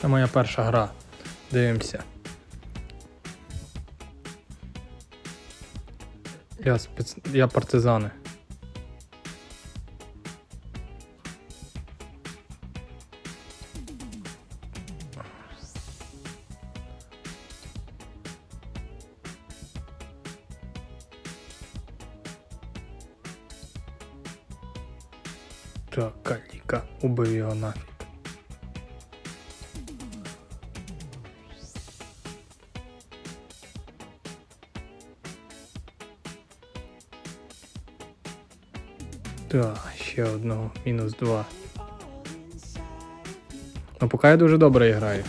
Це моя перша гра. Дивимося. Я спец... Я партизани. Так, Каліка, убив його нафіг. Так, ще одного. Мінус два. Ну, поки я дуже добре граю.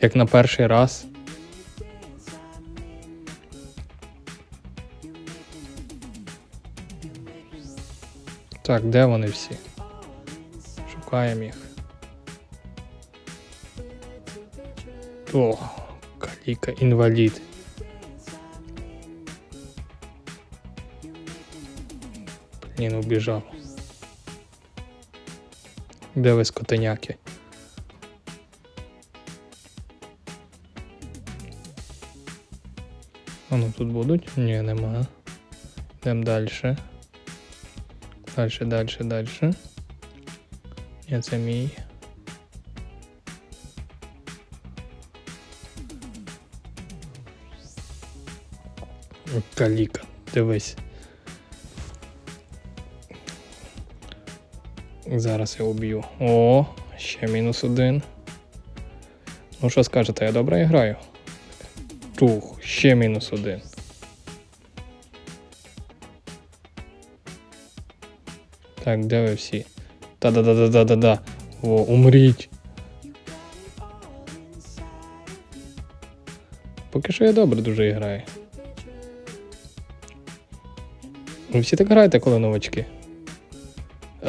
Як на перший раз. Так, де вони всі? Шукаємо їх. О, каліка, інвалід. Блін, убіжав. Де ви скотеняки? А ну тут будуть? Ні, нема. Йдемо далі. Дальше, дальше, дальше. Ні, це мій. Каліка, дивись. Зараз я уб'ю. О, ще мінус один. Ну що скажете, я добре граю? Тух, ще мінус один. Так, де ви всі? Та-да-да-да-да-да-да. О, умріть. Поки що я добре дуже граю. Ви всі так граєте, коли новачки?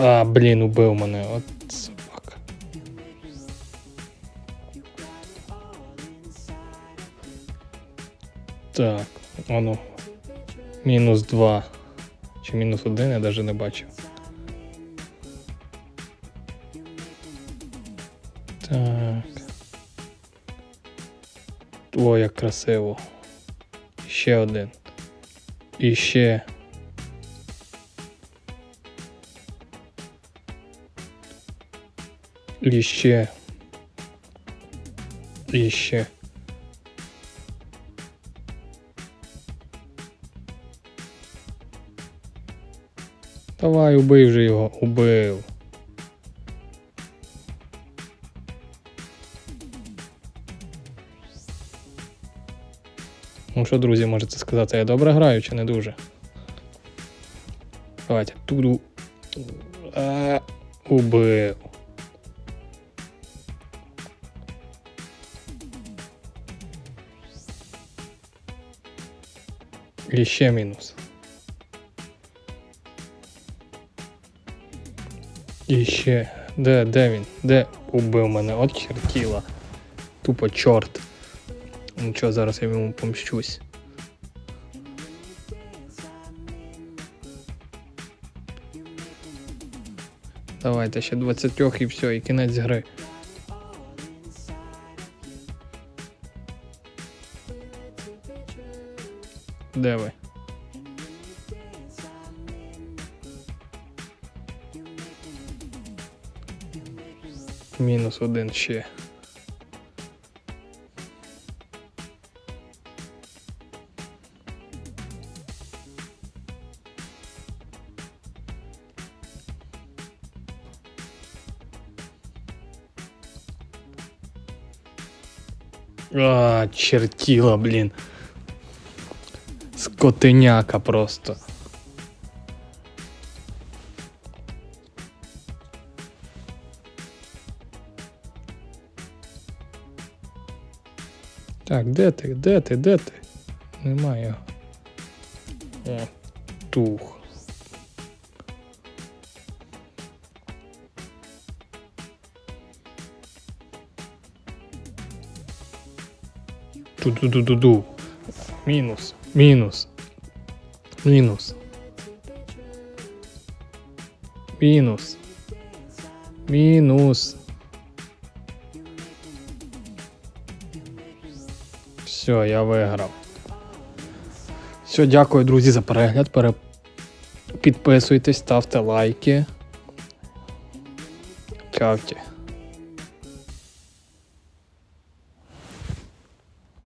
А, блін, убив мене. От собака. Так, ану. Мінус два. Чи мінус один, я навіть не бачив. Так. О, як красиво. Ще один. І ще. І ще. І ще. Давай, убий вже його, убив. Ну що, друзі, можете сказати, я добре граю чи не дуже? Давайте. Туду. А, убив. І ще мінус. І ще. Де, де він? Де убив мене? От чертіла. Тупо чорт. Що, зараз я йому помщусь. Давайте ще 20 і все, і кінець гри. Де ви? Мінус один ще. А, чертила, блін. Скотиняка просто. Так, де ти? Де ти? Де ти? Немає. О, тух. Ту-ду-ду-ду-ду. Мінус. Мінус. Мінус. Мінус. Мінус. Все, я виграв. Все, дякую, друзі, за перегляд. Пере... Підписуйтесь, ставте лайки. Чавті.